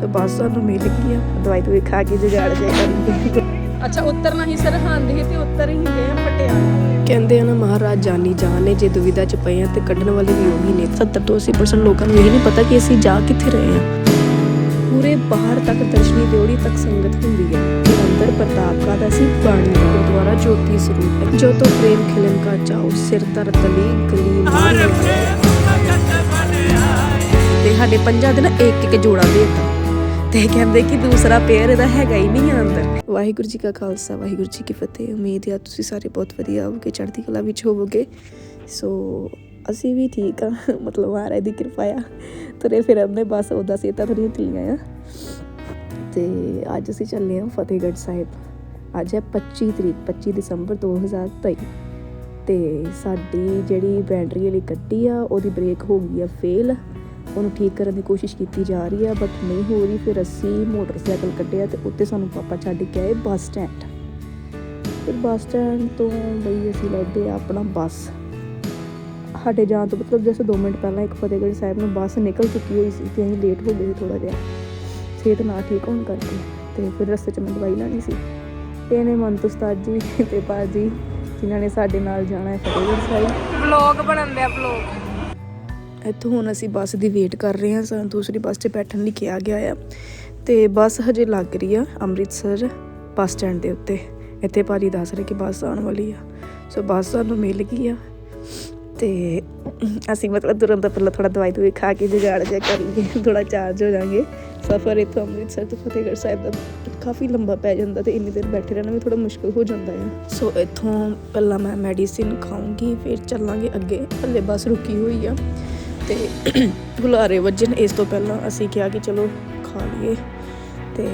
ਸੋ ਬੱਸ ਸਾਨੂੰ ਮਿਲ ਗਈ ਆ। ਦਵਾਈ ਤੋਂ ਖਾ ਕੇ ਜੁਗਾੜ ਜੇ ਕਰਾਂਗੇ ਅੱਛਾ ਉਤਰਨਾ ਹੀ ਸਰਹੰਦ ਹੀ ਤੇ ਉੱਤਰ ਹੀ ਗਏ ਪਟਿਆਲਾ ਕਹਿੰਦੇ ਆ ਨਾ ਮਹਾਰਾਜ ਜਾਨੀ ਜਾਨ ਨੇ ਜੇ ਦੁਵਿਧਾ ਚ ਪਏ ਆ ਤੇ ਕੱਢਣ ਵਾਲੇ ਵੀ ਉਹੀ ਨੇ। 70 ਤੋਂ 80% ਲੋਕਾਂ ਨੂੰ ਇਹ ਨਹੀਂ ਪਤਾ ਕਿ ਅਸੀਂ ਜਾ ਕਿੱਥੇ ਰਹੇ ਆ। ਪੂਰੇ ਬਾਹਰ ਤੱਕ ਦਰਸ਼ਨੀ ਦਿਉੜੀ ਤੱਕ ਸੰਗਤ ਹੁੰਦੀ ਹੈ ਅੰਦਰ ਪ੍ਰਤਾਪ ਕਾ ਦਾ ਸੀ ਬਾਣੀ ਦਾ ਗੁਰਦੁਆਰਾ ਜੋਤੀ ਸਰੂਪ ਹੈ। ਜੋ ਤੋਂ ਪ੍ਰੇਮ ਖਿਲਨ ਕਾ ਚਾਉ ਸਿਰ ਤਰ ਤਲੀ ਗਲੀ ਮਾਰ ਤੇ ਸਾਡੇ ਪੰਜਾਂ ਦੇ ਨਾ ਇੱਕ ਇੱਕ ਜੋੜਾ ਦੇਤਾ। ਤੇ ਕਹਿੰਦੇ ਕਿ ਦੂਸਰਾ ਪੇਅਰ ਇਹਦਾ ਹੈਗਾ ਹੀ ਨਹੀਂ ਆ ਅੰਦਰ। ਵਾਹਿਗੁਰੂ ਜੀ ਕਾ ਖਾਲਸਾ, ਵਾਹਿਗੁਰੂ ਜੀ ਕੀ ਫਤਿਹ। ਉਮੀਦ ਹੈ ਤੁਸੀਂ ਸਾਰੇ ਬਹੁਤ ਵਧੀਆ ਹੋਵੋਗੇ, ਚੜ੍ਹਦੀ ਕਲਾ ਵਿੱਚ ਹੋਵੋਗੇ। ਸੋ ਅਸੀਂ ਵੀ ਠੀਕ ਆ ਮਤਲਬ ਮਹਾਰਾਜ ਦੀ ਕਿਰਪਾ ਆ। ਤੁਰੇ ਫਿਰ ਆਪਣੇ ਬਸ ਉਹਦਾ ਸੇਤਾ ਥੋੜੀਆਂ ਢਿੱਲੀਆਂ ਆ। ਤੇ ਅੱਜ ਅਸੀਂ ਚੱਲੇ ਹਾਂ ਫਤਿਹਗੜ੍ਹ ਸਾਹਿਬ। ਅੱਜ ਹੈ 25 ਤਰੀਕ 25 ਦਸੰਬਰ 2023 ਤੇ ਸਾਡੀ ਜਿਹੜੀ ਬੈਟਰੀ ਵਾਲੀ ਗੱਡੀ ਆ, ਉਹਦੀ ਬ੍ਰੇਕ ਹੋ ਗਈ ਆ ਫੇਲ ਉਹਨੂੰ ਠੀਕ ਕਰਨ ਦੀ ਕੋਸ਼ਿਸ਼ ਕੀਤੀ ਜਾ ਰਹੀ ਆ ਬਟ ਨਹੀਂ ਹੋ ਰਹੀ, ਫਿਰ ਅਸੀਂ ਮੋਟਰਸਾਈਕਲ ਕੱਢਿਆ ਤੇ ਉੱਤੇ ਸਾਨੂੰ ਪਾਪਾ ਛੱਡ ਕੇ ਆਏ ਬੱਸ ਸਟੈਂਡ। ਫਿਰ ਬੱਸ ਸਟੈਂਡ ਤੋਂ ਬਈ ਅਸੀਂ ਲੱਭੇ ਆਪਣਾ ਬੱਸ। ਸਾਡੇ ਜਾਣ ਤੋਂ ਮਤਲਬ ਜੈਸੇ 2 ਮਿੰਟ ਪਹਿਲਾਂ ਇੱਕ ਫਤਿਹਗੜ੍ਹ ਸਾਹਿਬ ਨੂੰ ਬੱਸ ਨਿਕਲ ਚੁੱਕੀ ਹੋਈ ਸੀ, ਤੇ ਅਸੀਂ ਲੇਟ ਹੋ ਗਏ ਥੋੜਾ ਜਿਹਾ। ਸਿਹਤ ਨਾ ਠੀਕ ਹੋਣ ਕਰਕੇ, ਤੇ ਫਿਰ ਰਸਤੇ 'ਚ ਮੈਂ ਦਵਾਈ ਲੈਣੀ ਸੀ। ਤੇ ਇਹਨੇ ਮੰਤ ਜੀ ਤੇ ਬਾਜੀ ਜਿਨ੍ਹਾਂ ਨੇ ਸਾਡੇ ਨਾਲ ਜਾਣਾ ਹੈ ਫਤਿਹਗੜ੍ਹ ਸਾਹਿਬ। ਵਲੌਗ ਬਣਨ ਦਿਆ ਵਲੌਗ ਇੱਥੋਂ ਹੁਣ ਅਸੀਂ ਬੱਸ ਦੀ ਵੇਟ ਕਰ ਰਹੇ ਹਾਂ, ਸਾਨੂੰ ਦੂਸਰੀ ਬੱਸ 'ਤੇ ਬੈਠਣ ਲਈ ਕਿਹਾ ਗਿਆ ਆ। ਤੇ ਬੱਸ ਹਜੇ ਲੱਗ ਰਹੀ ਆ ਅੰਮ੍ਰਿਤਸਰ ਬੱਸ ਸਟੈਂਡ ਦੇ ਉੱਤੇ। ਇੱਥੇ ਭਾਜੀ ਦੱਸ ਰਹੇ ਕਿ ਬੱਸ ਆਉਣ ਵਾਲੀ ਆ। ਸੋ ਬੱਸ ਸਾਨੂੰ ਮਿਲ ਗਈ ਆ। ਤੇ ਅਸੀਂ ਮਤਲਬ ਤੁਰੰਤ ਪਹਿਲਾਂ ਥੋੜਾ ਦਵਾਈ ਦਵਾਈ ਖਾ ਕੇ ਜੁਗਾੜ ਜਿਹਾ ਕਰ ਲਈਏ ਥੋੜਾ ਚਾਰਜ ਹੋ ਜਾਾਂਗੇ ਸਫ਼ਰ ਇੱਥੋਂ ਅੰਮ੍ਰਿਤਸਰ ਤੋਂ ਫਤਿਹਗੜ੍ਹ ਸਾਹਿਬ ਦਾ ਕਾਫੀ ਲੰਬਾ ਪੈ ਜਾਂਦਾ ਤੇ ਇੰਨੀ ਦੇਰ ਬੈਠੇ ਰਹਿਣਾ ਵੀ ਥੋੜਾ ਮੁਸ਼ਕਲ ਹੋ ਜਾਂਦਾ ਹੈ ਸੋ ਇੱਥੋਂ ਪਹਿਲਾਂ ਮੈਂ ਮੈਡੀਸਿਨ ਖਾਉਂਗੀ ਫਿਰ ਚੱਲਾਂਗੇ ਅੱਗੇ। ਹੱਲੇ ਬੱਸ ਰੁਕੀ ਹੋਈ ਆ। ਤੇ ਗੁਲਾਰੇ ਵੱਜਣ। ਇਸ ਤੋਂ ਪਹਿਲਾਂ ਅਸੀਂ ਕਿਹਾ ਕਿ ਚਲੋ ਖਾ ਲਈਏ। ਤੇ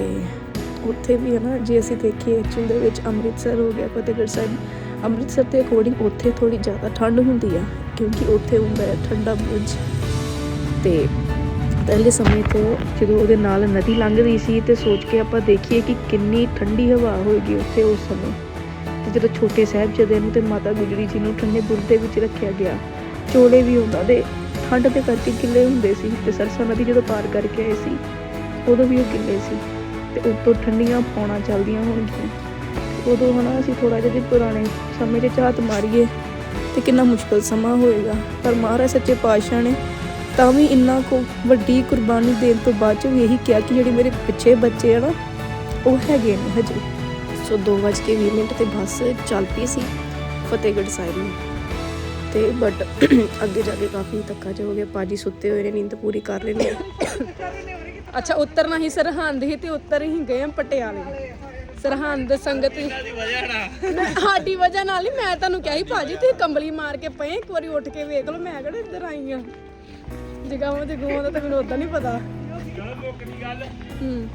ਉੱਥੇ ਵੀ ਹੈ ਨਾ, ਜੇ ਅਸੀਂ ਦੇਖੀਏ ਐਕਚੁਅਲ ਦੇ ਵਿੱਚ ਅੰਮ੍ਰਿਤਸਰ ਹੋ ਗਿਆ, ਫਤਿਹਗੜ੍ਹ ਸਾਹਿਬ, ਅੰਮ੍ਰਿਤਸਰ ਦੇ ਅਕੋਰਡਿੰਗ ਉੱਥੇ ਥੋੜੀ ਜ਼ਿਆਦਾ ਠੰਡ ਹੁੰਦੀ ਆ, ਕਿਉਂਕਿ ਉੱਥੇ ਹੁੰਦਾ ਹੈ ਠੰਡਾ ਬੁਰਜ। ਤੇ ਪਹਿਲੇ ਸਮੇਂ ਤੋਂ ਜਦੋਂ ਉਹਦੇ ਨਾਲ ਨਦੀ ਲੰਘਦੀ ਸੀ ਤੇ ਸੋਚ ਕੇ ਆਪਾਂ ਦੇਖੀਏ ਕਿ ਕਿੰਨੀ ਠੰਡੀ ਹਵਾ ਹੋਏਗੀ ਉੱਥੇ ਉਸ ਸਮੇਂ। ਤੇ ਜਦੋਂ ਛੋਟੇ ਸਾਹਿਬਜ਼ਾਦੇ ਨੂੰ ਤੇ ਮਾਤਾ ਗੁਜਰੀ ਜੀ ਨੂੰ ਠੰਡੇ ਬੁਰਜ ਦੇ ਵਿੱਚ ਰੱਖਿਆ ਗਿਆ, ਚੋਲੇ ਵੀ ਉਹਨਾਂ ਦੇ ਠੰਡ ਦੇ ਕਰਕੇ ਗਿੱਲੇ ਹੁੰਦੇ ਸੀ ਤੇ ਸਰਸਾ ਨਦੀ ਜਦੋਂ ਪਾਰ ਕਰਕੇ ਆਏ ਸੀ, ਉਦੋਂ ਵੀ ਉਹ ਗਿੱਲੇ ਸੀ ਤੇ ਉੱਤੋਂ ਠੰਡੀਆਂ ਪੌਣਾ ਚੱਲਦੀਆਂ ਹੋਣਗੀਆਂ। ਉਦੋਂ ਹਨਾ ਅਸੀਂ ਥੋੜਾ ਜਿਹਾ ਜੇ ਪੁਰਾਣੇ ਸਮੇਂ 'ਚ ਝਾਤ ਮਾਰੀਏ ਤੇ ਕਿੰਨਾ ਮੁਸ਼ਕਲ ਸਮਾਂ ਹੋਏਗਾ। ਪਰ ਮਹਾਰਾਜ ਸੱਚੇ ਪਾਤਸ਼ਾਹ ਨੇ ਤਾਂ ਵੀ ਇੰਨਾ ਕੋ ਵੱਡੀ ਕੁਰਬਾਨੀ ਦੇਣ ਤੋਂ ਬਾਅਦ ਚ ਵੀ ਇਹੀ ਕਿਹਾ ਕਿ ਜਿਹੜੇ ਮੇਰੇ ਪਿੱਛੇ ਬੱਚੇ ਆ ਨਾ, ਉਹ ਹੈਗੇ ਨੇ ਹਜੇ। ਸੋ 2:20 ਮਿੰਟ ਤੇ ਬੱਸ ਚੱਲ ਪਈ ਸੀ ਫਤਿਹਗੜ੍ਹ ਸਾਹਿਬ ਨੂੰ। ਤੇ ਬਟ ਅੱਗੇ ਜਾ ਕੇ ਕਾਫੀ ਧੱਕਾ ਜਿਹਾ ਹੋ ਗਿਆ ਪਾਜੀ ਸੁੱਤੇ ਹੋਏ ਨੇ ਨੀਂਦ ਪੂਰੀ ਕਰ ਰਹੇ ਨੇ ਅੱਛਾ ਉਤਰਨਾ ਹੀ ਸਰਹੰਦ ਹੀ ਤੇ ਉੱਤਰ ਹੀ ਗਏ ਆ ਪਟਿਆਲੇ। ਸਰਹੰਦ ਸੰਗਤ ਮੈਂ- ਸਾਡੀ ਵਜ੍ਹਾ ਨਾਲ ਹੀ ਮੈਂ ਤੁਹਾਨੂੰ ਕਿਹਾ ਸੀ ਭਾਜੀ ਤੁਸੀਂ ਕੰਬਲੀ ਮਾਰ ਕੇ ਪਏ ਇੱਕ ਵਾਰੀ ਉੱਠ ਕੇ ਵੇਖ ਲਓ ਮੈਂ ਕਿਹੜਾ ਇੱਧਰ ਆਈ ਆ। ਜਗਾਵਾਂ ਜਗਾਵਾਂ ਦਾ ਤਾਂ ਮੈਨੂੰ ਉਦਾਂ ਨਹੀਂ ਪਤਾ। ਹੂੰ।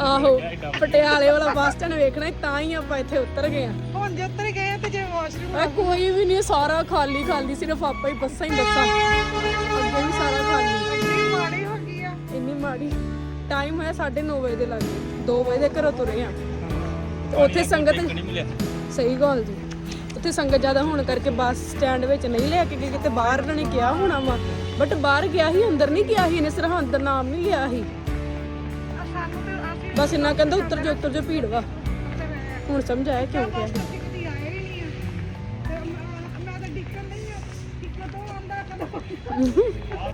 ਆਹੋ ਪਟਿਆਲੇ ਵਾਲਾ ਬੱਸ ਸਟੈਂਡ ਵੇਖਣਾ ਸੀ, ਤਾਂ ਹੀ ਆਪਾਂ ਇੱਥੇ ਉਤਰ ਗਏ ਆ। ਹੁਣ ਜੇ ਉੱਤਰ ਗਏ ਆ ਤੇ ਜੇ ਵਾਸ਼ਰੂਮ ਆ। ਕੋਈ ਵੀ ਨਹੀਂ ਸਾਰਾ ਖਾਲੀ ਖਾਲੀ ਸਿਰਫ ਆਪਾਂ ਹੀ ਬੱਸਾਂ ਹੀ ਬੱਸਾਂ। ਅੱਗੇ ਵੀ ਸਾਰਾ ਖਾਲੀ। ਇੰਨੀ ਮਾੜੀ ਹੋ ਗਈ ਆ। ਇੰਨੀ ਮਾੜੀ। ਟਾਈਮ ਹੋਇਆ 9:30 ਵਜੇ ਦੇ ਲੱਗੇ। 2 ਵਜੇ ਦੇ ਘਰੋਂ ਤੁਰੇ ਆ। ਉੱਥੇ ਸੰਗਤ ਸਹੀ ਗੱਲ ਜੀ। ਉੱਥੇ ਸੰਗਤ ਜ਼ਿਆਦਾ ਹੋਣ ਕਰਕੇ ਬੱਸ ਸਟੈਂਡ ਵਿੱਚ ਨਹੀਂ ਲੈ ਕੇ ਗਏ ਕਿਤੇ ਬਾਹਰ ਇਹਨਾਂ ਨੇ ਕਿਹਾ ਹੋਣਾ ਵਾ। ਬਟ ਬਾਹਰ ਗਿਆ ਸੀ ਅੰਦਰ ਨਹੀਂ ਗਿਆ ਸੀ ਇਹਨੇ ਸਰਹੰਦ ਦਾ ਨਾਮ ਨਹੀਂ ਲਿਆ ਅਸੀਂ ਬਸ ਇੰਨਾ ਕਹਿੰਦਾ ਉੱਤਰ ਜੋ ਉੱਤਰ ਜੋ ਭੀੜ ਵਾ। ਹੁਣ ਸਮਝ ਆਇਆ ਕਿਉਂ ਗਿਆ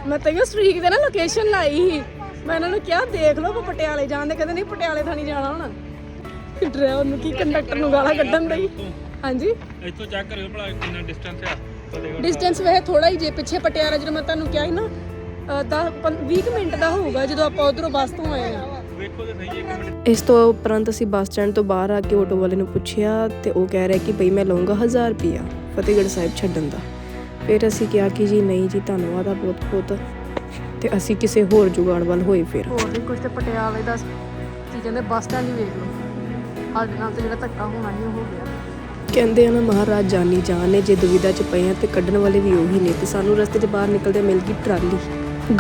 ਮੈਂ ਤੈਨੂੰ ਸਟ੍ਰੀਕ ਦੇ ਨਾ ਲੋਕੇਸ਼ਨ ਲਾਈ ਸੀ। ਮੈਂ ਇਹਨਾਂ ਨੂੰ ਕਿਹਾ ਦੇਖ ਲਓ ਪਟਿਆਲੇ ਜਾਣ ਦੇ। ਕਹਿੰਦੇ ਨਹੀਂ ਪਟਿਆਲੇ ਥਾਣੀ ਜਾਣਾ ਹੁਣ। ਡਰਾਈਵਰ ਨੂੰ ਕੀ ਕੰਡਕਟਰ ਨੂੰ ਗਾਲਾਂ ਕੱਢਣ ਦਈ ਹਾਂਜੀ? ਇੱਥੋਂ ਚੈੱਕ ਕਰਿਓ ਭਲਾ ਕਿੰਨਾ ਡਿਸਟੈਂਸ ਆ। ਡਿਸਟੈਂਸ ਵੈਸੇ ਥੋੜਾ ਹੀ ਜੇ ਪਿੱਛੇ ਪਟਿਆਲਾ ਜਦੋਂ ਮੈਂ ਤੁਹਾਨੂੰ ਕਿਹਾ ਸੀ ਨਾ 10 20 ਮਿੰਟ ਦਾ ਹੋਊਗਾ ਜਦੋਂ ਆਪਾਂ ਉਧਰੋਂ ਬੱਸ ਤੋਂ ਆਏ ਆ ਵੇਖੋ ਤੇ ਸਹੀ ਇੱਕ ਮਿੰਟ। ਇਸ ਤੋਂ ਉਪਰੰਤ ਅਸੀਂ ਬੱਸ ਸਟੈਂਡ ਤੋਂ ਬਾਹਰ ਆ ਕੇ ਆਟੋ ਵਾਲੇ ਨੂੰ ਪੁੱਛਿਆ ਤੇ ਉਹ ਕਹਿ ਰਿਹਾ ਕਿ ਬਈ ਮੈਂ ਲਵਾਂਗਾ 1000 ਰੁਪਿਆ ਫਤਿਹਗੜ੍ਹ ਸਾਹਿਬ ਛੱਡਣ ਦਾ। ਫਿਰ ਅਸੀਂ ਕਿਹਾ ਕਿ ਜੀ ਨਹੀਂ ਜੀ ਧੰਨਵਾਦ ਆ ਬਹੁਤ ਬਹੁਤ। ਤੇ ਅਸੀਂ ਕਿਸੇ ਹੋਰ ਜੁਗਾੜ ਵੱਲ ਹੋਏ ਫਿਰ। ਹੋਰ ਵੀ ਕੁਝ ਤੇ ਪਟਿਆਲੇ ਦਾ ਕੀ ਕਹਿੰਦੇ ਬੱਸ ਸਟੈਂਡ ਹੀ ਵੇਖ ਲਓ। ਸਾਡੇ ਨਾਲ ਤੇ ਜਿਹੜਾ ਧੱਕਾ ਹੋਣਾ ਹੀ ਹੋ ਗਿਆ। ਕਹਿੰਦੇ ਆ ਨਾ ਮਹਾਰਾਜ ਜਾਨੀ ਜਾਨ ਨੇ ਜੇ ਦੁਵਿਧਾ ਚ ਪਏ ਆ ਤੇ ਕੱਢਣ ਵਾਲੇ ਵੀ ਉਹੀ ਨੇ ਤੇ ਸਾਨੂੰ ਰਸਤੇ 'ਚ ਬਾਹਰ ਨਿਕਲਦੇ ਮਿਲ ਗਈ ਟਰਾਲੀ।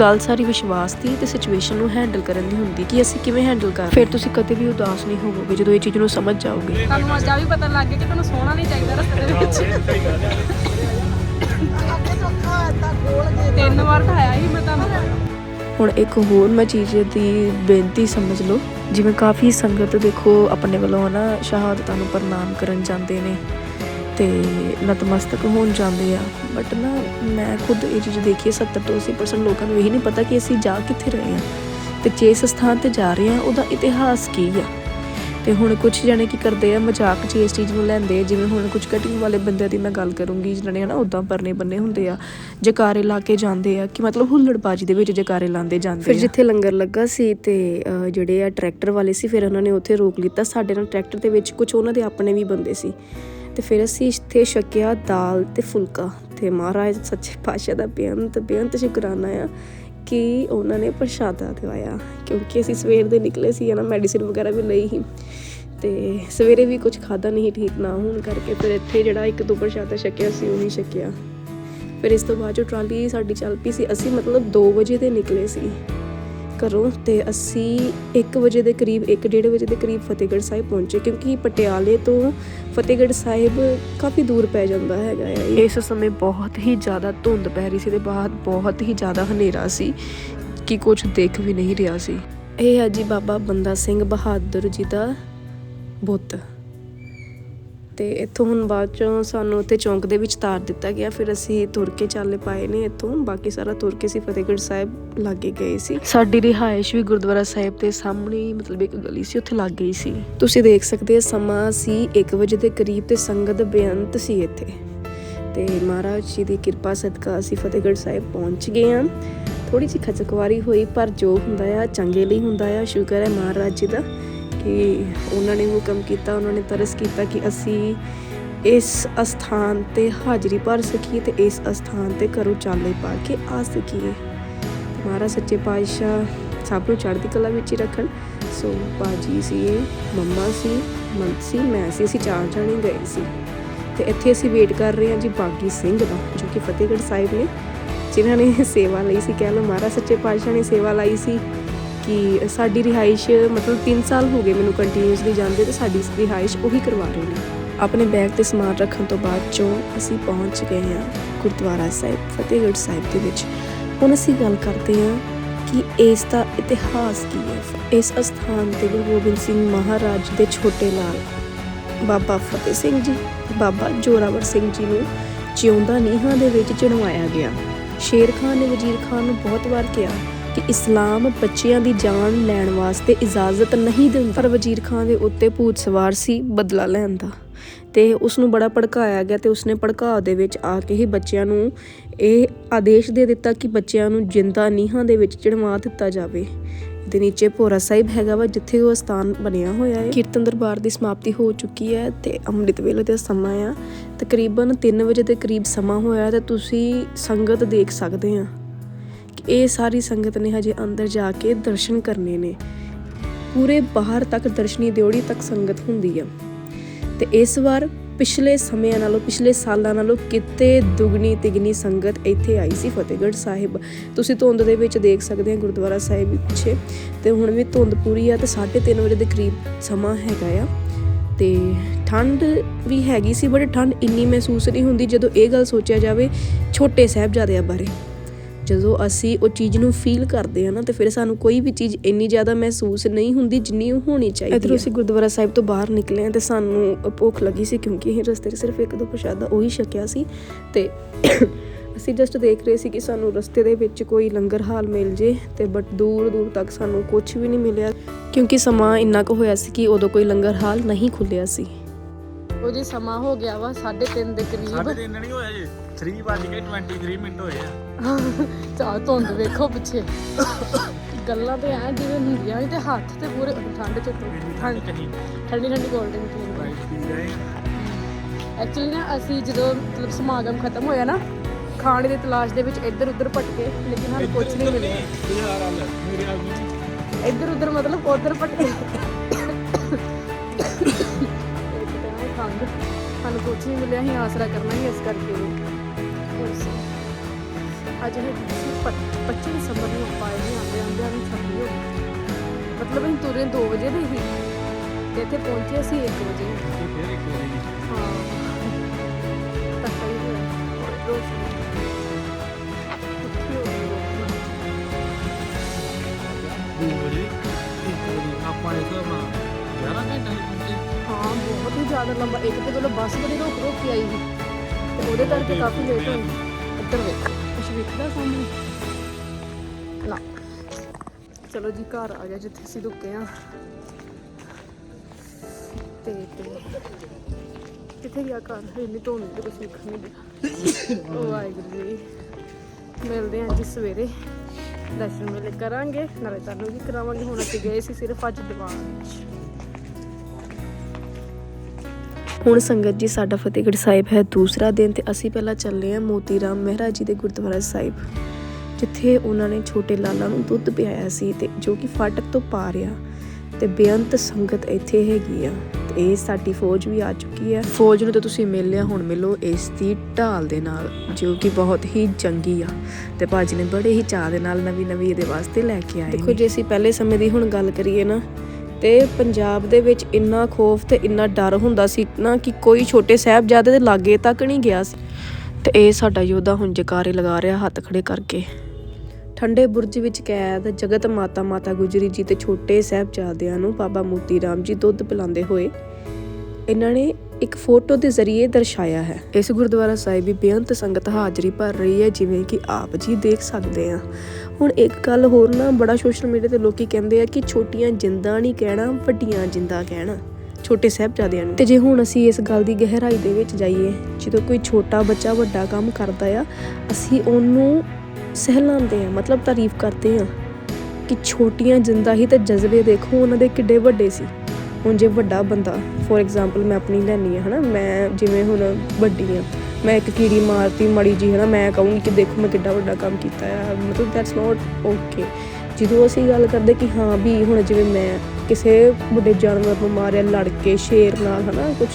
ਗੱਲ ਸਾਰੀ ਵਿਸ਼ਵਾਸ ਦੀ ਤੇ ਸਿਚੁਏਸ਼ਨ ਨੂੰ ਹੈਂਡਲ ਕਰਨ ਦੀ ਹੁੰਦੀ ਕਿ ਅਸੀਂ ਕਿਵੇਂ ਹੈਂਡਲ ਕਰ ਫਿਰ ਤੁਸੀਂ ਕਦੇ ਵੀ ਉਦਾਸ ਨਹੀਂ ਹੋਵੋਗੇ ਜਦੋਂ ਇਹ ਚੀਜ਼ ਨੂੰ ਸਮਝ ਜਾਓਗੇ। ਤੁਹਾਨੂੰ ਅੱਜ ਆ ਵੀ ਪਤਾ ਲੱਗ ਗਿਆ ਕਿ ਤੁਹਾਨੂੰ ਸੋਣਾ ਨਹੀਂ ਚਾਹੀਦਾ ਰਸਤੇ ਦੇ ਵਿੱਚ। ਤਿੰਨ ਵਾਰ ਠਾਇਆ ਸੀ ਮੈਂ ਤੁਹਾਨੂੰ। ਹੁਣ ਇੱਕ ਹੋਰ ਮੈਂ ਚੀਜ਼ ਦੀ ਬੇਨਤੀ ਸਮਝ ਲਓ, ਜਿਵੇਂ ਕਾਫੀ ਸੰਗਤ ਦੇਖੋ ਆਪਣੇ ਵੱਲੋਂ ਨਾ ਸ਼ਹਾਦਤਾਂ ਨੂੰ ਪ੍ਰਣਾਮ ਕਰਨ ਜਾਂਦੇ ਨੇ ਤੇ ਨਤਮਸਤਕ ਹੋਣ ਜਾਂਦੇ ਆ। ਬਟ ਨਾ ਮੈਂ ਖੁਦ ਇਹ ਚੀਜ਼ ਦੇਖੀ ਹੈ 70 ਤੋਂ 80% ਲੋਕਾਂ ਨੂੰ ਇਹ ਨਹੀਂ ਪਤਾ ਕਿ ਅਸੀਂ ਜਾ ਕਿੱਥੇ ਰਹੇ ਹਾਂ ਤੇ ਜਿਸ ਸਥਾਨ ਤੇ ਜਾ ਰਹੇ ਹਾਂ, ਉਹਦਾ ਇਤਿਹਾਸ ਕੀ ਆ? ਤੇ ਹੁਣ ਕੁਝ ਜਣੇ ਕੀ ਕਰਦੇ ਆ ਮਜ਼ਾਕ 'ਚ ਇਸ ਚੀਜ਼ ਨੂੰ ਲੈਂਦੇ ਆ ਜਿਵੇਂ ਹੁਣ ਕੁਝ ਕਟਿੰਗ ਵਾਲੇ ਬੰਦਿਆਂ ਦੀ ਮੈਂ ਗੱਲ ਕਰੂੰਗੀ ਜਿਨ੍ਹਾਂ ਨੇ ਹਨਾ ਉਦਾਂ ਪਰਨੇ ਬੰਨੇ ਹੁੰਦੇ ਆ ਜਕਾਰੇ ਲਾ ਕੇ ਜਾਂਦੇ ਆ ਕਿ ਮਤਲਬ ਹੁੱਲੜਬਾਜੀ ਦੇ ਵਿੱਚ ਜਕਾਰੇ ਲਾਉਂਦੇ ਜਾਂਦੇ ਫਿਰ ਜਿੱਥੇ ਲੰਗਰ ਲੱਗਾ ਸੀ ਤੇ ਜਿਹੜੇ ਆ ਟਰੈਕਟਰ ਵਾਲੇ ਸੀ ਫਿਰ ਉਹਨਾਂ ਨੇ ਉੱਥੇ ਰੋਕ ਲਿੱਤਾ। ਸਾਡੇ ਨਾਲ ਟਰੈਕਟਰ ਦੇ ਵਿੱਚ ਕੁਝ ਉਹਨਾਂ ਦੇ ਆਪਣੇ ਵੀ ਬੰਦੇ ਸੀ। ਤੇ ਫਿਰ ਅਸੀਂ ਇੱਥੇ ਛਕਿਆ ਦਾਲ ਤੇ ਫੁਲਕਾ। ਤੇ ਮਹਾਰਾਜ ਸੱਚੇ ਪਾਤਸ਼ਾਹ ਦਾ ਬੇਅੰਤ ਬੇਅੰਤ ਸ਼ੁਕਰਾਨਾ ਆ ਕਿ ਉਹਨਾਂ ਨੇ ਪ੍ਰਸ਼ਾਦਾ ਦਿਵਾਇਆ, ਕਿਉਂਕਿ ਅਸੀਂ ਸਵੇਰ ਦੇ ਨਿਕਲੇ ਸੀ ਨਾ ਮੈਡੀਸਿਨ ਵਗੈਰਾ ਵੀ ਲਈ ਸੀ। ਤੇ ਸਵੇਰੇ ਵੀ ਕੁਝ ਖਾਦਾ ਨਹੀਂ, ਠੀਕ ਨਾ ਹੋਣ ਕਰਕੇ ਫਿਰ ਇੱਥੇ ਜਿਹੜਾ ਇੱਕ ਦੋ ਪ੍ਰਸ਼ਾਦਾ ਛਕਿਆ ਸੀ ਨਹੀਂ ਛਕਿਆ। ਫਿਰ ਇਸ ਤੋਂ ਬਾਅਦ ਜੋ ਟਰਾਲੀ ਸਾਡੀ ਚੱਲ ਪਈ ਸੀ, ਅਸੀਂ ਮਤਲਬ 2 ਵਜੇ ਦੇ ਨਿਕਲੇ ਸੀ। ਘਰੋਂ ਤੇ ਅਸੀਂ 1 ਵਜੇ ਦੇ ਕਰੀਬ 1:30 ਵਜੇ ਦੇ ਕਰੀਬ ਫਤਿਹਗੜ੍ਹ ਸਾਹਿਬ ਪਹੁੰਚੇ ਕਿਉਂਕਿ ਪਟਿਆਲੇ ਤੋਂ ਫਤਿਹਗੜ੍ਹ ਸਾਹਿਬ ਕਾਫੀ ਦੂਰ ਪੈ ਜਾਂਦਾ ਹੈਗਾ ਆ ਇਸ ਸਮੇਂ ਬਹੁਤ ਹੀ ਜ਼ਿਆਦਾ ਧੁੰਦ ਪੈ ਰਹੀ ਸੀ ਤੇ ਬਾਹਰ ਬਹੁਤ ਹੀ ਜ਼ਿਆਦਾ ਹਨੇਰਾ ਸੀ ਕਿ ਕੁਝ ਦੇਖ ਵੀ ਨਹੀਂ ਰਿਹਾ ਸੀ। ਇਹ ਹੈ ਜੀ ਬਾਬਾ ਬੰਦਾ ਸਿੰਘ ਬਹਾਦਰ ਜੀ ਦਾ ਬੁੱਤ। ਤੇ ਇੱਥੋਂ ਹੁਣ ਬਾਅਦ ਚੋਂ ਸਾਨੂੰ ਉੱਥੇ ਚੌਂਕ ਦੇ ਵਿੱਚ ਤਾਰ ਦਿੱਤਾ ਗਿਆ। ਫਿਰ ਅਸੀਂ ਤੁਰ ਕੇ ਚੱਲੇ ਪਾਏ ਨੇ ਇੱਥੋਂ। ਬਾਕੀ ਸਾਰਾ ਤੁਰ ਕੇ ਸੀ ਫਤਿਹਗੜ੍ਹ ਸਾਹਿਬ ਲਾਗੇ ਗਏ ਸੀ। ਸਾਡੀ ਰਿਹਾਇਸ਼ ਵੀ ਗੁਰਦੁਆਰਾ ਸਾਹਿਬ ਦੇ ਸਾਹਮਣੇ ਮਤਲਬ ਇੱਕ ਗਲੀ ਸੀ ਉੱਥੇ ਲੱਗ ਗਈ ਸੀ। ਤੁਸੀਂ ਦੇਖ ਸਕਦੇ ਹੋ ਸਮਾਂ ਸੀ 1 ਵਜੇ ਦੇ ਕਰੀਬ ਤੇ ਸੰਗਤ ਬੇਅੰਤ ਸੀ ਇੱਥੇ। ਤੇ ਮਹਾਰਾਜ ਜੀ ਦੀ ਕਿਰਪਾ ਸਦਕਾ ਅਸੀਂ ਫਤਿਹਗੜ੍ਹ ਸਾਹਿਬ ਪਹੁੰਚ ਗਏ ਹਾਂ। ਥੋੜੀ ਜਿਹੀ ਖਚਕਵਾਰੀ ਹੋਈ ਪਰ ਜੋ ਹੁੰਦਾ ਆ ਚੰਗੇ ਲਈ ਹੁੰਦਾ ਆ। ਸ਼ੁਕਰ ਹੈ ਮਹਾਰਾਜ ਜੀ ਦਾ। ਕਿ ਉਹਨਾਂ ਨੇ ਹੁਕਮ ਕੀਤਾ, ਉਹਨਾਂ ਨੇ ਤਰਸ ਕੀਤਾ ਕਿ ਅਸੀਂ ਇਸ ਅਸਥਾਨ ਤੇ ਹਾਜ਼ਰੀ ਭਰ ਸਕੀਏ ਤੇ ਇਸ ਅਸਥਾਨ ਤੇ ਘਰੋਂ ਚਾਲੇ ਪਾ ਕੇ ਆ ਸਕੀਏ। ਤੇ ਮਹਾਰਾਜ ਸੱਚੇ ਪਾਤਸ਼ਾਹ ਸਭ ਨੂੰ ਚੜ੍ਹਦੀ ਕਲਾ ਵਿੱਚ ਹੀ ਰੱਖਣ। ਸੋ ਬਾਜੀ ਸੀ ਮੰਮਾ ਸੀ ਮੰਤ ਸੀ, ਮੈਂ ਸੀ, ਅਸੀਂ ਚਾਰ ਜਾਣੇ ਗਏ ਸੀ। ਤੇ ਇੱਥੇ ਅਸੀਂ ਵੇਟ ਕਰ ਰਹੇ ਹਾਂ ਜੀ ਬਾਗੀ ਸਿੰਘ ਦਾ, ਜੋ ਕਿ ਫਤਿਹਗੜ੍ਹ ਸਾਹਿਬ ਨੇ, ਜਿਨ੍ਹਾਂ ਨੇ ਸੇਵਾ ਲਈ ਸੀ। ਕਹਿ ਲਓ ਮਹਾਰਾਜ ਸੱਚੇ ਪਾਤਸ਼ਾਹ ਨੇ ਸੇਵਾ ਲਈ ਸੀ। ਕਿ ਸਾਡੀ ਰਿਹਾਇਸ਼ ਮਤਲਬ 3 ਸਾਲ ਹੋ ਗਏ ਮੈਨੂੰ ਕੰਟੀਨਿਊਸਲੀ ਜਾਂਦੇ ਤੇ ਸਾਡੀ ਰਿਹਾਇਸ਼ ਉਹੀ ਕਰਵਾ ਰਹੇ ਨੇ। ਆਪਣੇ ਬੈਗ ਤੇ ਸਮਾਨ ਰੱਖਣ ਤੋਂ ਬਾਅਦ ਚੋਂ ਅਸੀਂ ਪਹੁੰਚ ਗਏ ਹਾਂ ਗੁਰਦੁਆਰਾ ਸਾਹਿਬ, ਫਤਿਹਗੜ੍ਹ ਸਾਹਿਬ ਦੇ ਵਿੱਚ। ਹੁਣ ਅਸੀਂ ਗੱਲ ਕਰਦੇ ਹਾਂ ਕਿ ਇਸ ਦਾ ਇਤਿਹਾਸ ਕੀ ਹੈ। ਇਸ ਅਸਥਾਨ ਤੇ ਗੁਰੂ ਗੋਬਿੰਦ ਸਿੰਘ ਮਹਾਰਾਜ ਦੇ ਛੋਟੇ ਨਾਲ ਬਾਬਾ ਫਤਿਹ ਸਿੰਘ ਜੀ, ਬਾਬਾ ਜੋਰਾਵਰ ਸਿੰਘ ਜੀ ਨੂੰ ਜਿਉਂਦਾ ਨੀਹਾਂ ਦੇ ਵਿੱਚ ਚਿਣਵਾਇਆ ਗਿਆ। ਸ਼ੇਰ ਖਾਨ ਨੇ ਵਜ਼ੀਰ ਖਾਨ ਨੂੰ ਬਹੁਤ ਵਾਰ ਕਿਹਾ ਕਿ ਇਸਲਾਮ ਬੱਚਿਆਂ ਦੀ ਜਾਨ ਲੈਣ ਵਾਸਤੇ ਇਜਾਜ਼ਤ ਨਹੀਂ ਦਿੰਦਾ। ਪਰ ਵਜ਼ੀਰ ਖਾਨ ਦੇ ਉੱਤੇ ਭੂਤ ਸਵਾਰ ਸੀ, ਬਦਲਾ ਲੈਣ ਦਾ। ਤੇ ਉਸ ਨੂੰ ਬੜਾ ਭੜਕਾਇਆ ਗਿਆ ਤੇ ਉਸਨੇ ਭੜਕਾਅ ਦੇ ਵਿੱਚ ਆ ਕੇ ਹੀ ਬੱਚਿਆਂ ਨੂੰ ਇਹ ਆਦੇਸ਼ ਦੇ ਦਿੱਤਾ ਕਿ ਬੱਚਿਆਂ ਨੂੰ ਜਿੰਦਾ ਨੀਹਾਂ ਦੇ ਵਿੱਚ ਚੜਵਾ ਦਿੱਤਾ ਜਾਵੇ। ਦੇ ਨੀਚੇ ਭੋਰਾ ਸਾਹਿਬ ਹੈਗਾ ਵਾ, ਜਿੱਥੇ ਉਹ ਸਥਾਨ ਬਣਿਆ ਹੋਇਆ ਹੈ। ਕੀਰਤਨ ਦਰਬਾਰ ਦੀ ਸਮਾਪਤੀ ਹੋ ਚੁੱਕੀ ਹੈ ਤੇ ਅੰਮ੍ਰਿਤ ਵੇਲੇ ਦਾ ਸਮਾਂ ਆ। ਤਕਰੀਬਨ 3 ਵਜੇ ਦੇ ਕਰੀਬ ਸਮਾਂ ਹੋਇਆ ਤੇ ਤੁਸੀਂ ਸੰਗਤ ਦੇਖ ਸਕਦੇ ਆ। ਇਹ ਸਾਰੀ ਸੰਗਤ ਨੇ ਹਜੇ ਅੰਦਰ ਜਾ ਕੇ ਦਰਸ਼ਨ ਕਰਨੇ ਨੇ। ਪੂਰੇ ਬਾਹਰ ਤੱਕ ਦਰਸ਼ਨੀ ਦਿਉੜੀ ਤੱਕ ਸੰਗਤ ਹੁੰਦੀ ਆ। ਤੇ ਇਸ ਵਾਰ ਪਿਛਲੇ ਸਮਿਆਂ ਨਾਲੋਂ, ਪਿਛਲੇ ਸਾਲਾਂ ਨਾਲੋਂ ਕਿਤੇ ਦੁਗਣੀ ਤਿਗਣੀ ਸੰਗਤ ਇੱਥੇ ਆਈ ਸੀ ਫਤਿਹਗੜ੍ਹ ਸਾਹਿਬ। ਤੁਸੀਂ ਧੁੰਦ ਦੇ ਵਿੱਚ ਦੇਖ ਸਕਦੇ ਹੋ ਗੁਰਦੁਆਰਾ ਸਾਹਿਬ ਪਿੱਛੇ। ਤੇ ਹੁਣ ਵੀ ਧੁੰਦ ਪੂਰੀ ਆ ਤੇ 3:30 ਵਜੇ ਦੇ ਕਰੀਬ ਸਮਾਂ ਹੈਗਾ ਆ। ਤੇ ਠੰਡ ਵੀ ਹੈਗੀ ਸੀ, ਬਟ ਠੰਡ ਇੰਨੀ ਮਹਿਸੂਸ ਨਹੀਂ ਹੁੰਦੀ ਜਦੋਂ ਇਹ ਗੱਲ ਸੋਚਿਆ ਜਾਵੇ ਛੋਟੇ ਸਾਹਿਬਜ਼ਾਦਿਆਂ ਬਾਰੇ। ਜਦੋਂ ਅਸੀਂ ਉਹ ਚੀਜ਼ ਨੂੰ ਫੀਲ ਕਰਦੇ ਹਾਂ ਨਾ ਤੇ ਫਿਰ ਸਾਨੂੰ ਕੋਈ ਵੀ ਚੀਜ਼ ਇੰਨੀ ਜ਼ਿਆਦਾ ਮਹਿਸੂਸ ਨਹੀਂ ਹੁੰਦੀ ਜਿੰਨੀ ਉਹ ਹੋਣੀ ਚਾਹੀਦੀ ਹੈ। ਇਧਰੋਂ ਅਸੀਂ ਗੁਰਦੁਆਰਾ ਸਾਹਿਬ ਤੋਂ ਬਾਹਰ ਨਿਕਲੇ ਹਾਂ ਤੇ ਸਾਨੂੰ ਭੁੱਖ ਲੱਗੀ ਸੀ ਕਿਉਂਕਿ ਇਹ ਰਸਤੇ 'ਚ ਸਿਰਫ ਇੱਕ ਦੋ ਪ੍ਰਸ਼ਾਦਾ ਉਹੀ ਛਕਿਆ ਸੀ ਤੇ ਅਸੀਂ ਜਸਟ ਦੇਖ ਰਹੇ ਸੀ ਕਿ ਸਾਨੂੰ ਰਸਤੇ ਦੇ ਵਿੱਚ ਕੋਈ ਲੰਗਰ ਹਾਲ ਮਿਲ ਜੇ ਤੇ ਬਟ ਦੂਰ ਦੂਰ ਤੱਕ ਸਾਨੂੰ ਕੁਝ ਵੀ ਨਹੀਂ ਮਿਲਿਆ ਕਿਉਂਕਿ ਸਮਾਂ ਇੰਨਾ ਕੁ ਹੋਇਆ ਸੀ ਕਿ ਉਦੋਂ ਕੋਈ ਲੰਗਰ ਹਾਲ ਨਹੀਂ ਖੁੱਲਿਆ ਸੀ। ਉਹ ਜੀ ਸਮਾਂ ਹੋ ਗਿਆ ਵਾ 3:30 ਦੇ ਕਰੀਬ ਸਾਡੇ ਦਿਨ ਨਹੀਂ ਹੋਇਆ ਜੀ। 3 ਵੱਜ ਕੇ 23 ਮਿੰਟ ਹੋਏ ਆ। ਚਾਹ ਧੁੰਦ ਵੇਖੋ ਪਿੱਛੇ। ਗੱਲਾਂ ਤੇ ਐ ਜਿਵੇਂ ਹੁੰਦੀਆਂ ਸੀ ਤੇ ਹੱਥ ਤੇ ਪੂਰੇ ਠੰਡ ਚ ਠੰਡ ਠੰਡੀ ਠੰਡੀ ਕੋਲਡ ਡਰਿੰਕ ਪੀ ਰਹੇ ਐਕਚੁਅਲੀ ਨਾ ਅਸੀਂ ਜਦੋਂ ਮਤਲਬ ਸਮਾਗਮ ਖਤਮ ਹੋਇਆ ਨਾ ਖਾਣੇ ਦੀ ਤਲਾਸ਼ ਦੇ ਵਿੱਚ ਇੱਧਰ ਉੱਧਰ ਭਟਕੇ ਲੇਕਿਨ ਸਾਨੂੰ ਕੁਝ ਨਹੀਂ ਮਿਲਿਆ। ਇੱਧਰ ਉੱਧਰ ਮਤਲਬ ਉੱਧਰ ਭਟਕੇ। ਸਾਨੂੰ ਕੁਝ ਨਹੀਂ ਮਿਲਿਆ ਅਸੀਂ ਆਸਰਾ ਕਰਨਾ ਹੀ ਇਸ ਕਰਕੇ। ਸੀ ਅੱਜ ਹੈ ਸੀ 25 ਦਸੰਬਰ ਨੂੰ ਆਪਾਂ ਇਹ ਆਂਦੇ ਆਂਦੇ ਨੂੰ ਛੱਡੀ ਹੋ ਮਤਲਬ ਅਸੀਂ ਤੁਰੇ 2 ਵਜੇ ਦੇ ਹੀ ਤੇ ਇੱਥੇ ਪਹੁੰਚੇ ਸੀ 1 ਵਜੇ ਫਿਰ 1 ਵਜੇ ਹਾਂ ਤਾਂ ਸਹੀ ਹੋਇਆ ਰੋਜ਼ ज़्यादा लंबा एक तो चलो बस बड़ी रोक रोक के आई है ਉਹਦੇ ਕਰਕੇ ਕਾਫੀ ਲੇਟ ਹੋਈ। ਇੱਧਰ ਵੇਖ। ਕੁਛ ਵੇਖਦਾ ਸਾਹਮਣੇ? ਨਾ ਚਲੋ ਜੀ ਘਰ ਆ ਗਿਆ ਜਿੱਥੇ ਅਸੀਂ ਰੁਕੇ ਆ ਤੇ ਤੇ। ਕਿੱਥੇ ਗਿਆ ਘਰ? ਇੰਨੀ ਧੁੰਦ ਤੇ ਕੁਛ ਵੇਖਣ ਨਹੀਂ ਦਿਆ ਉਹ ਵਾਹਿਗੁਰੂ ਜੀ। ਮਿਲਦੇ ਹਾਂ ਜੀ ਸਵੇਰੇ। ਦਰਸ਼ਨ ਮੇਲੇ ਕਰਾਂਗੇ। ਨਾਲੇ ਤੁਹਾਨੂੰ ਵੀ ਕਰਾਵਾਂਗੇ। ਹੁਣ ਅਸੀਂ ਗਏ ਸੀ ਸਿਰਫ ਅੱਜ ਦੀਵਾਨ ਵਿੱਚ। ਹੁਣ ਸੰਗਤ ਜੀ ਸਾਡਾ ਫਤਿਹਗੜ੍ਹ ਸਾਹਿਬ ਹੈ ਦੂਸਰਾ ਦਿਨ ਤੇ ਅਸੀਂ ਪਹਿਲਾਂ ਚੱਲੇ ਹਾਂ ਮੋਤੀ ਰਾਮ ਮਹਿਰਾ ਜੀ ਦੇ ਗੁਰਦੁਆਰਾ ਸਾਹਿਬ ਜਿੱਥੇ ਉਹਨਾਂ ਨੇ ਛੋਟੇ ਲਾਲਾ ਨੂੰ ਦੁੱਧ ਪਿਆਇਆ ਸੀ ਤੇ ਜੋ ਕਿ ਫਾਟਕ ਤੋਂ ਪਾ ਰਿਹਾ ਤੇ ਬੇਅੰਤ ਸੰਗਤ ਇੱਥੇ ਹੈਗੀ ਆ ਤੇ ਇਹ ਸਾਡੀ ਫੌਜ ਵੀ ਆ ਚੁੱਕੀ ਹੈ ਫੌਜ ਨੂੰ ਤਾਂ ਤੁਸੀਂ ਮਿਲ ਲਿਆ ਹੁਣ ਮਿਲੋ ਇਸ ਦੀ ਢਾਲ ਦੇ ਨਾਲ ਜੋ ਕਿ ਬਹੁਤ ਹੀ ਜੰਗੀ ਆ ਤੇ ਭਾਜੀ ਨੇ ਬੜੇ ਹੀ ਚਾਅ ਦੇ ਨਾਲ ਨਵੀਂ ਨਵੀਂ ਇਹਦੇ ਵਾਸਤੇ ਲੈ ਕੇ ਆਏ ਦੇਖੋ ਜੇ ਅਸੀਂ ਪਹਿਲੇ ਸਮੇਂ ਦੀ ਹੁਣ ਗੱਲ ਕਰੀਏ ਨਾ ਤੇ ਪੰਜਾਬ ਦੇ ਵਿੱਚ ਇੰਨਾ ਖੋਫ ਤੇ ਇੰਨਾ ਡਰ ਹੁੰਦਾ ਸੀ ਨਾ ਕਿ ਕੋਈ ਛੋਟੇ ਸਾਹਿਬਜ਼ਾਦੇ ਦੇ ਲਾਗੇ ਤੱਕ ਨਹੀਂ ਗਿਆ ਸੀ। ਤੇ ਇਹ ਸਾਡਾ ਯੋਧਾ ਹੁਣ ਜਕਾਰੇ ਲਗਾ ਰਿਹਾ, ਹੱਥ ਖੜੇ ਕਰਕੇ। ਠੰਡੇ ਬੁਰਜ ਵਿੱਚ ਕੈਦ, ਜਗਤ ਮਾਤਾ ਮਾਤਾ ਗੁਜਰੀ ਜੀ ਤੇ ਛੋਟੇ ਸਾਹਿਬਜ਼ਾਦਿਆਂ ਨੂੰ ਬਾਬਾ ਮੋਤੀ ਰਾਮ ਜੀ ਦੁੱਧ ਪਿਲਾਉਂਦੇ ਹੋਏ ਇਹਨਾਂ ਨੇ ਇੱਕ ਫੋਟੋ ਦੇ ਜ਼ਰੀਏ ਦਰਸਾਇਆ ਹੈ। ਇਸ ਗੁਰਦੁਆਰਾ ਸਾਹਿਬ ਵੀ ਬੇਅੰਤ ਸੰਗਤ ਹਾਜ਼ਰੀ ਭਰ ਰਹੀ ਹੈ ਜਿਵੇਂ ਕਿ ਆਪ ਜੀ ਦੇਖ ਸਕਦੇ ਆ ਹੁਣ ਇੱਕ ਗੱਲ ਹੋਰ ਨਾ ਬੜਾ ਸੋਸ਼ਲ ਮੀਡੀਆ ਤੇ ਲੋਕੀ ਕਹਿੰਦੇ ਆ ਕਿ ਛੋਟੀਆਂ ਜਿੰਦਾਂ ਨਹੀਂ ਕਹਿਣਾ ਵੱਡੀਆਂ ਜਿੰਦਾਂ ਕਹਿਣਾ ਛੋਟੇ ਸਾਹਿਬਜ਼ਾਦਿਆਂ ਨੂੰ। ਤੇ ਜੇ ਹੁਣ ਅਸੀਂ ਇਸ ਗੱਲ ਦੀ ਗਹਿਰਾਈ ਦੇ ਵਿੱਚ ਜਾਈਏ ਜਦੋਂ ਕੋਈ ਛੋਟਾ ਬੱਚਾ ਵੱਡਾ ਕੰਮ ਕਰਦਾ ਆ ਅਸੀਂ ਉਹਨੂੰ ਸਹਿਲਾਉਂਦੇ ਆ ਮਤਲਬ ਤਾਰੀਫ ਕਰਦੇ ਆ ਕਿ ਛੋਟੀਆਂ ਜਿੰਦਾ ਹੀ ਤੇ ਜਜ਼ਬੇ ਦੇਖੋ ਉਹਨਾਂ ਦੇ ਕਿੱਡੇ ਵੱਡੇ ਸੀ। ਹੁਣ ਜੇ ਵੱਡਾ ਬੰਦਾ ਫੋਰ ਐਗਜ਼ਾਮਪਲ ਮੈਂ ਆਪਣੀ ਲੈਣੀ ਹੈ, ਹਨਾ, ਮੈਂ ਜਿਵੇਂ ਹੁਣ ਵੱਡੀ ਆ ਮੈਂ ਇੱਕ ਕੀੜੀ ਮਾਰਤੀ, ਮੜੀ ਜੀ ਹਨਾ, ਮੈਂ ਕਹੂੰਗੀ ਕਿ ਦੇਖੋ ਮੈਂ ਕਿੱਡਾ ਵੱਡਾ ਕੰਮ ਕੀਤਾ ਆ, ਮਤਲਬ ਦੈਟਸ ਨਾਟ ਓਕੇ ਜਦੋਂ ਅਸੀਂ ਗੱਲ ਕਰਦੇ ਕਿ ਹਾਂ ਵੀ ਹੁਣ ਜਿਵੇਂ ਮੈਂ ਕਿਸੇ ਵੱਡੇ ਜਾਨਵਰ ਨੂੰ ਮਾਰਿਆ, ਲੜ ਕੇ, ਸ਼ੇਰ ਨਾਲ, ਹਨਾ ਕੁਝ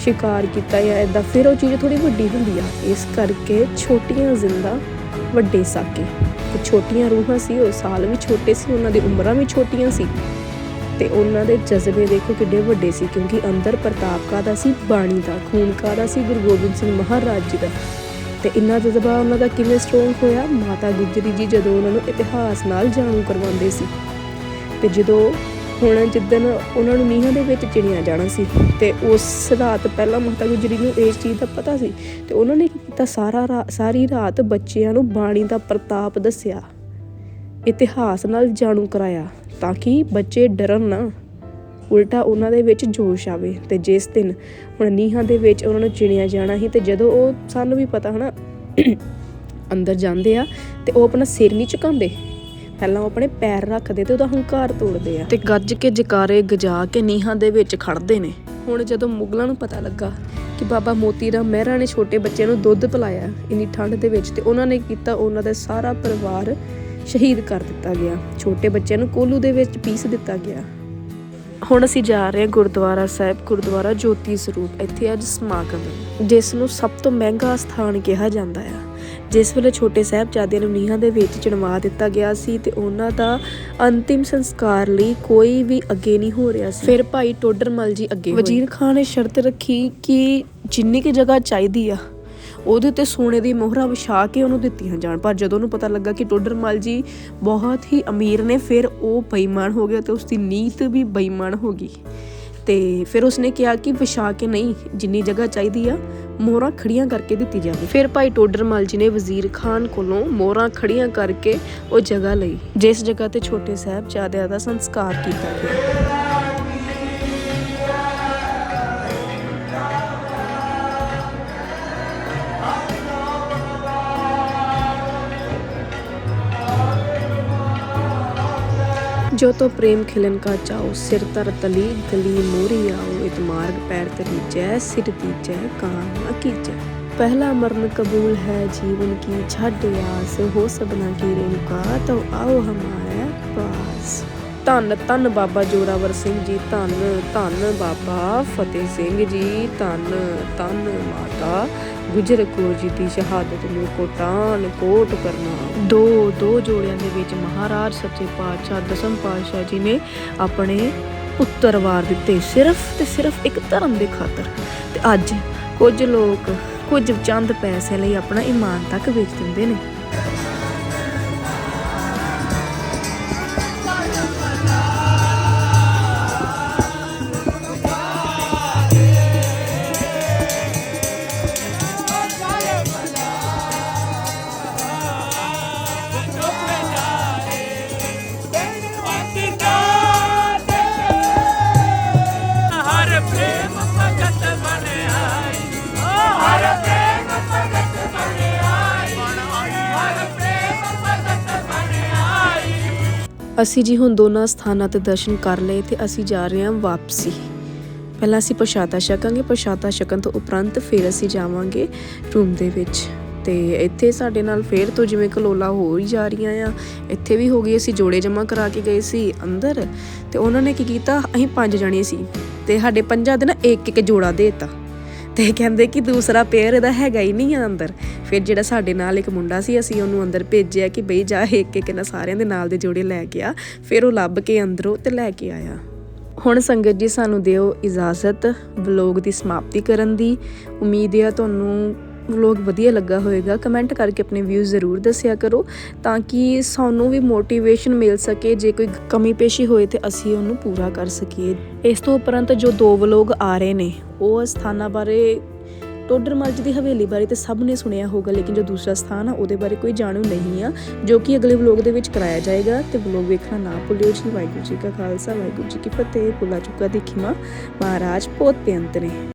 ਸ਼ਿਕਾਰ ਕੀਤਾ ਜਾਂ ਇਦਾਂ ਫਿਰ ਉਹ ਚੀਜ਼ ਥੋੜੀ ਵੱਡੀ ਹੁੰਦੀ ਆ। ਇਸ ਕਰਕੇ ਛੋਟੀਆਂ ਜ਼ਿੰਦਾ ਵੱਡੇ ਸਾਕੇ। ਛੋਟੀਆਂ ਰੂਹਾਂ ਸੀ, ਉਹ ਸਾਲ ਵੀ ਛੋਟੇ ਸੀ, ਉਹਨਾਂ ਦੀ ਉਮਰਾਂ ਵੀ ਛੋਟੀਆਂ ਸੀ। ਤੇ ਉਹਨਾਂ ਦੇ ਜਜ਼ਬੇ ਦੇਖੋ ਕਿੱਡੇ ਵੱਡੇ ਸੀ, ਕਿਉਂਕਿ ਅੰਦਰ ਪ੍ਰਤਾਪ ਕਾਦਾ ਸੀ, ਬਾਣੀ ਦਾ, ਖੂਨ ਕਾਦਾ ਸੀ, ਗੁਰੂ ਗੋਬਿੰਦ ਸਿੰਘ ਮਹਾਰਾਜ ਜੀ ਦਾ। ਤੇ ਇੰਨਾ ਜਜ਼ਬਾ ਉਹਨਾਂ ਦਾ ਕਿਵੇਂ ਸਟਰੋਂਗ ਹੋਇਆ? ਮਾਤਾ ਗੁਜਰੀ ਜੀ ਜਦੋਂ ਉਹਨਾਂ ਨੂੰ ਇਤਿਹਾਸ ਨਾਲ ਜਾਣੂ ਕਰਵਾਉਂਦੇ ਸੀ। ਤੇ ਜਦੋਂ ਹੁਣ ਜਿੱਦਣ ਉਹਨਾਂ ਨੂੰ ਨੀਹਾਂ ਦੇ ਵਿੱਚ ਚਿਣਿਆ ਜਾਣਾ ਸੀ, ਤੇ ਉਸ ਰਾਤ ਪਹਿਲਾਂ ਮਾਤਾ ਗੁਜਰੀ ਨੂੰ ਇਸ ਚੀਜ਼ ਦਾ ਪਤਾ ਸੀ, ਤੇ ਉਹਨਾਂ ਨੇ ਕੀ ਕੀਤਾ? ਸਾਰਾ ਰਾ- ਸਾਰੀ ਰਾਤ ਬੱਚਿਆਂ ਨੂੰ ਬਾਣੀ ਦਾ ਪ੍ਰਤਾਪ ਦੱਸਿਆ। ਇਤਿਹਾਸ ਨਾਲ ਜਾਣੂ ਕਰਾਇਆ ਤਾਂ ਕਿ ਬੱਚੇ ਡਰਨ ਨਾ। ਉਲਟਾ ਉਹਨਾਂ ਦੇ ਵਿੱਚ ਜੋਸ਼ ਆਵੇ ਤੇ ਜਿਸ ਦਿਨ ਹੁਣ ਨੀਹਾਂ ਦੇ ਵਿੱਚ ਉਹਨਾਂ ਨੂੰ ਚਿਣਿਆ ਜਾਣਾ ਸੀ ਤੇ ਜਦੋਂ ਉਹ ਸਾਨੂੰ ਵੀ ਪਤਾ ਹਨਾ ਅੰਦਰ ਜਾਂਦੇ ਆ ਤੇ ਉਹ ਆਪਣਾ ਸਿਰ ਨਹੀਂ ਝੁਕਾਉਂਦੇ। ਪਹਿਲਾਂ ਉਹ ਆਪਣੇ ਪੈਰ ਰੱਖਦੇ ਤੇ ਉਹਦਾ ਹੰਕਾਰ ਤੋੜਦੇ ਆ। ਤੇ ਗੱਜ ਕੇ ਜਕਾਰੇ ਗਜਾ ਕੇ ਨੀਹਾਂ ਦੇ ਵਿੱਚ ਖੜਦੇ ਨੇ। ਹੁਣ ਜਦੋਂ ਮੁਗਲਾਂ ਨੂੰ ਪਤਾ ਲੱਗਾ ਕਿ ਬਾਬਾ ਮੋਤੀ ਰਾਮ ਮਹਿਰਾ ਨੇ ਛੋਟੇ ਬੱਚਿਆਂ ਨੂੰ ਦੁੱਧ ਪਿਲਾਇਆ ਇੰਨੀ ਠੰਡ ਦੇ ਵਿੱਚ ਤੇ ਉਹਨਾਂ ਨੇ ਕੀਤਾ ਉਹਨਾਂ ਦਾ ਸਾਰਾ ਪਰਿਵਾਰ ਸ਼ਹੀਦ ਕਰ ਦਿੱਤਾ ਗਿਆ। ਛੋਟੇ ਬੱਚਿਆਂ ਨੂੰ ਕੋਲੂ ਦੇ ਵਿੱਚ ਪੀਸ ਦਿੱਤਾ ਗਿਆ। ਹੁਣ ਅਸੀਂ ਜਾ ਰਹੇ ਹਾਂ ਗੁਰਦੁਆਰਾ ਸਾਹਿਬ, ਗੁਰਦੁਆਰਾ ਜੋਤੀ ਸਰੂਪ ਇੱਥੇ ਅੱਜ ਸਮਾਗਮ ਹੈ, ਜਿਸ ਨੂੰ ਸਭ ਤੋਂ ਮਹਿੰਗਾ ਸਥਾਨ ਕਿਹਾ ਜਾਂਦਾ ਆ ਜਿਸ ਵੇਲੇ ਛੋਟੇ ਸਾਹਿਬਜ਼ਾਦਿਆਂ ਨੂੰ ਨੀਹਾਂ ਦੇ ਵਿੱਚ ਚਿਣਵਾ ਦਿੱਤਾ ਗਿਆ ਸੀ ਤੇ ਉਹਨਾਂ ਦਾ ਅੰਤਿਮ ਸੰਸਕਾਰ ਲਈ ਕੋਈ ਵੀ ਅੱਗੇ ਨਹੀਂ ਹੋ ਰਿਹਾ ਸੀ। ਫਿਰ ਭਾਈ ਟੋਡਰਮਲ ਜੀ ਅੱਗੇ ਵਜ਼ੀਰ ਖਾਨ ਨੇ ਸ਼ਰਤ ਰੱਖੀ ਕਿ ਜਿੰਨੀ ਕਿ ਜਗ੍ਹਾ ਚਾਹੀਦੀ ਆ ਉਹਦੇ ਉੱਤੇ ਸੋਨੇ ਦੀ ਮੋਹਰਾਂ ਵਿਛਾ ਕੇ ਉਹਨੂੰ ਦਿੱਤੀਆਂ ਜਾਣ। ਪਰ ਜਦੋਂ ਉਹਨੂੰ ਪਤਾ ਲੱਗਾ ਕਿ ਟੋਡਰਮਲ ਜੀ ਬਹੁਤ ਹੀ ਅਮੀਰ ਨੇ, ਫਿਰ ਉਹ ਬੇਈਮਾਨ ਹੋ ਗਿਆ ਤੇ ਉਸ ਦੀ ਨੀਤ ਵੀ ਬੇਈਮਾਨ ਹੋ ਗਈ। ਤੇ ਫਿਰ ਉਸਨੇ ਕਿਹਾ ਕਿ ਵਿਛਾ ਕੇ ਨਹੀਂ, ਜਿੰਨੀ ਜਗ੍ਹਾ ਚਾਹੀਦੀ ਆ, ਮੋਹਰਾਂ ਖੜੀਆਂ ਕਰਕੇ ਦਿੱਤੀ ਜਾਵੇ। ਫਿਰ ਭਾਈ ਟੋਡਰਮਲ ਜੀ ਨੇ ਵਜ਼ੀਰ ਖਾਨ ਕੋਲੋਂ ਮੋਹਰਾਂ ਖੜੀਆਂ ਕਰਕੇ ਉਹ ਜਗ੍ਹਾ ਲਈ। ਜਿਸ ਜਗ੍ਹਾ ਤੇ ਛੋਟੇ ਸਾਹਿਬਜ਼ਾਦਿਆਂ ਦਾ ਸੰਸਕਾਰ ਕੀਤਾ ਗਿਆ। ਜੋ ਤੋ ਪ੍ਰੇਮ ਖਿਲਨ ਕਾ ਚਾਉ ਸਿਰ ਤਰ ਤਲੀ ਗਲੀ ਮੋਰੀ ਆਉ ਇਤ ਮਾਰਗ ਪੈਰ ਤਰੀ ਜੈ, ਸਿਰ ਦੀਜੈ ਕਾਮ ਅਕੀਜੈ ਪਹਿਲਾ ਮਰਨ ਕਬੂਲ ਹੈ, ਜੀਵਨ ਕੀ ਛੱਡ ਆਸ, ਹੋ ਸਬਨਾ ਕੀ ਰੇਣੁਕਾ ਤਉ ਆਓ ਹਮਾਰੇ ਪਾਸ। ਧੰਨ ਧੰਨ ਬਾਬਾ ਜੋਰਾਵਰ ਸਿੰਘ ਜੀ, ਧੰਨ ਧੰਨ ਬਾਬਾ ਫਤਿਹ ਸਿੰਘ ਜੀ, ਧੰਨ ਧੰਨ ਮਾਤਾ। ਗੁਜਰ ਕੌਰ ਜੀ ਦੀ ਸ਼ਹਾਦਤ ਨੂੰ ਕੋਟਾਨ ਕੋਟ ਕਰਨਾ। ਦੋ ਦੋ ਜੋੜਿਆਂ ਦੇ ਵਿੱਚ ਮਹਾਰਾਜ ਸੱਚੇ ਪਾਤਸ਼ਾਹ ਦਸਮ ਪਾਤਸ਼ਾਹ ਜੀ ਨੇ ਆਪਣੇ ਪੁੱਤਰ ਵਾਰ ਦਿੱਤੇ ਸਿਰਫ ਤੇ ਸਿਰਫ ਇੱਕ ਧਰਮ ਦੇ ਖਾਤਰ। ਤੇ ਅੱਜ ਕੁਝ ਲੋਕ ਕੁਝ ਚੰਦ ਪੈਸੇ ਲਈ ਆਪਣਾ ਇਮਾਨ ਤੱਕ ਵੇਚ ਦਿੰਦੇ ਨੇ। ਅਸੀਂ ਜੀ ਹੁਣ ਦੋਨਾਂ ਸਥਾਨਾਂ ਤੇ ਦਰਸ਼ਨ ਕਰ ਲਏ ਤੇ ਅਸੀਂ ਜਾ ਰਹੇ ਹਾਂ ਵਾਪਸੀ। ਪਹਿਲਾਂ ਅਸੀਂ ਪ੍ਰਸ਼ਾਦਾ ਛਕਾਂਗੇ ਪ੍ਰਸ਼ਾਦਾ ਛਕਣ ਤੋਂ ਉਪਰੰਤ ਫਿਰ ਅਸੀਂ ਜਾਵਾਂਗੇ ਰੂਮ ਦੇ ਵਿੱਚ। ਤੇ ਇੱਥੇ ਸਾਡੇ ਨਾਲ ਫੇਰ ਤੋਂ ਜਿਵੇਂ ਕਲੋਲਾ ਹੋ ਹੀ ਜਾ ਰਹੀਆਂ ਆ, ਇੱਥੇ ਵੀ ਹੋ ਗਈ, ਅਸੀਂ ਜੋੜੇ ਜਮਾ ਕਰਾ ਕੇ ਗਏ ਸੀ ਅੰਦਰ ਤੇ ਉਹਨਾਂ ਨੇ ਕੀ ਕੀਤਾ, ਅਸੀਂ ਪੰਜ ਜਣੇ ਸੀ ਤੇ ਸਾਡੇ ਪੰਜਾਂ ਦੇ ਨਾ ਇੱਕ ਇੱਕ ਜੋੜਾ ਦੇਤਾ। ਤੇ ਕਹਿੰਦੇ ਕਿ ਦੂਸਰਾ ਪੇਅਰ ਇਹਦਾ ਹੈਗਾ ਹੀ ਨਹੀਂ ਆ ਅੰਦਰ। ਫਿਰ ਜਿਹੜਾ ਸਾਡੇ ਨਾਲ ਇੱਕ ਮੁੰਡਾ ਸੀ, ਅਸੀਂ ਉਹਨੂੰ ਅੰਦਰ ਭੇਜਿਆ ਕਿ ਬਈ ਜਾ ਇੱਕ ਇੱਕ ਨਾ ਸਾਰਿਆਂ ਦੇ ਨਾਲ ਦੇ ਜੋੜੇ ਲੈ ਕੇ ਆ। ਫਿਰ ਉਹ ਲੱਭ ਕੇ ਅੰਦਰੋਂ ਤੇ ਲੈ ਕੇ ਆਇਆ। ਹੁਣ ਸੰਗਤ ਜੀ ਸਾਨੂੰ ਦਿਓ ਇਜਾਜ਼ਤ, ਵਲੋਗ ਦੀ ਸਮਾਪਤੀ ਕਰਨ ਦੀ। ਉਮੀਦ ਹੈ ਤੁਹਾਨੂੰ ਵਲੋਗ ਵਧੀਆ ਲੱਗਾ ਹੋਵੇਗਾ ਕਮੈਂਟ ਕਰਕੇ ਆਪਣੇ ਵਿਊਜ਼ ਜ਼ਰੂਰ ਦੱਸਿਆ ਕਰੋ ਤਾਂ ਕਿ ਸਾਨੂੰ ਵੀ ਮੋਟੀਵੇਸ਼ਨ ਮਿਲ ਸਕੇ, ਜੇ ਕੋਈ ਕਮੀ ਪੇਸ਼ੀ ਹੋਏ ਤੇ ਅਸੀਂ ਉਹਨੂੰ ਪੂਰਾ ਕਰ ਸਕੀਏ। ਇਸ ਤੋਂ ਉਪਰੰਤ ਜੋ ਦੋ ਵਲੋਗ ਆ ਰਹੇ ਨੇ, ਉਹ ਸਥਾਨਾਂ ਬਾਰੇ ਟੋਡਰ ਮੱਲ ਦੀ ਹਵੇਲੀ ਬਾਰੇ ਤੇ ਸਭ ਨੇ ਸੁਣਿਆ ਹੋਗਾ ਲੇਕਿਨ ਜੋ ਦੂਸਰਾ ਸਥਾਨ ਆ, ਉਹਦੇ ਬਾਰੇ ਕੋਈ ਜਾਣੂ ਨਹੀਂ ਆ, ਜੋ ਕਿ ਅਗਲੇ ਵਲੋਗ ਦੇ ਵਿੱਚ ਕਰਾਇਆ ਜਾਏਗਾ। ਤੇ ਵਲੋਗ ਵੇਖਣਾ ਨਾ ਭੁੱਲਿਓ ਜੀ। ਵਾਹਿਗੁਰੂ ਜੀ ਕਾ ਖਾਲਸਾ, ਵਾਹਿਗੁਰੂ ਜੀ ਕੀ ਫਤਿਹ। ਭੁੱਲਾ ਚੁੱਕਾ ਦੀ ਮਹਾਰਾਜ ਬਹੁਤ ਬੇਅੰਤ ਨੇ।